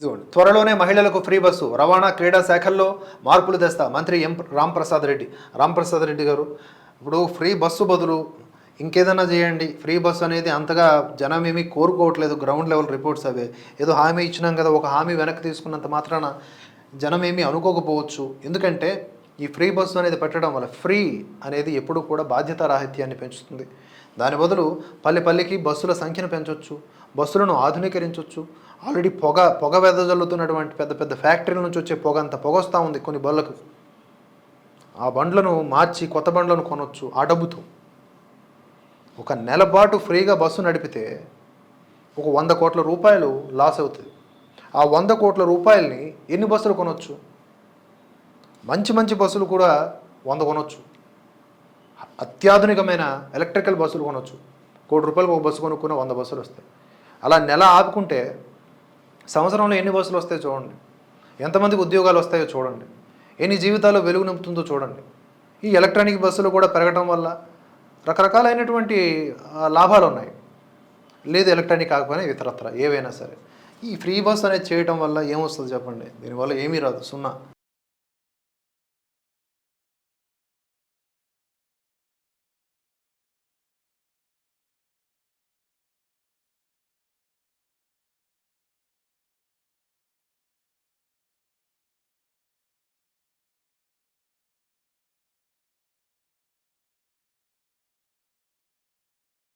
ఇదిగోండి. త్వరలోనే మహిళలకు ఫ్రీ బస్సు. రవాణా క్రీడా శాఖల్లో మార్పులు తెస్తా. మంత్రి ఎం. రాంప్రసాద్ రెడ్డి. రాంప్రసాద్ రెడ్డి గారు ఇప్పుడు ఫ్రీ బస్సు బదులు ఇంకేదైనా చేయండి. ఫ్రీ బస్సు అనేది అంతగా జనం ఏమీ కోరుకోవట్లేదు. గ్రౌండ్ లెవెల్ రిపోర్ట్స్ అవే. ఏదో హామీ ఇచ్చినాం కదా ఒక హామీ వెనక్కి తీసుకున్నంత మాత్రాన జనం ఏమీ అనుకోకపోవచ్చు. ఎందుకంటే ఈ ఫ్రీ బస్సు అనేది పెట్టడం వల్ల ఫ్రీ అనేది ఎప్పుడు కూడా బాధ్యత రాహిత్యాన్ని పెంచుతుంది. దాని బదులు పల్లె పల్లెకి బస్సుల సంఖ్యను పెంచవచ్చు బస్సులను ఆధునీకరించవచ్చు ఆల్రెడీ పొగ పొగ వెదజల్లుతున్నటువంటి పెద్ద పెద్ద ఫ్యాక్టరీల నుంచి వచ్చే పొగ అంత పొగ వస్తూ ఉంది కొన్ని బళ్ళకు. ఆ బండ్లను మార్చి కొత్త బండ్లను కొనవచ్చు ఆ డబ్బుతో. ఒక నెల పాటు ఫ్రీగా బస్సు నడిపితే ఒక వంద కోట్ల రూపాయలు లాస్ అవుతుంది. ఆ వంద కోట్ల రూపాయల్ని ఎన్ని బస్సులు కొనవచ్చు మంచి మంచి బస్సులు కూడా వంద కొనవచ్చు అత్యాధునికమైన ఎలక్ట్రికల్ బస్సులు కొనవచ్చు కోటి రూపాయలకు ఒక బస్సు కొనుక్కున్న వంద బస్సులు వస్తాయి. అలా నెల ఆపుకుంటే సంవత్సరంలో ఎన్ని బస్సులు వస్తాయో చూడండి. ఎంతమందికి ఉద్యోగాలు వస్తాయో చూడండి. ఎన్ని జీవితాలు వెలుగు నింపుతుందో చూడండి. ఈ ఎలక్ట్రానిక్ బస్సులు కూడా పెరగడం వల్ల రకరకాలైనటువంటి లాభాలు ఉన్నాయి లేదు ఎలక్ట్రానిక్ కాకపోయినా ఇతరత్ర ఏవైనా సరే. ఈ ఫ్రీ బస్ అనేది చేయటం వల్ల ఏమొస్తుంది చెప్పండి? దీనివల్ల ఏమీ రాదు. సున్నా.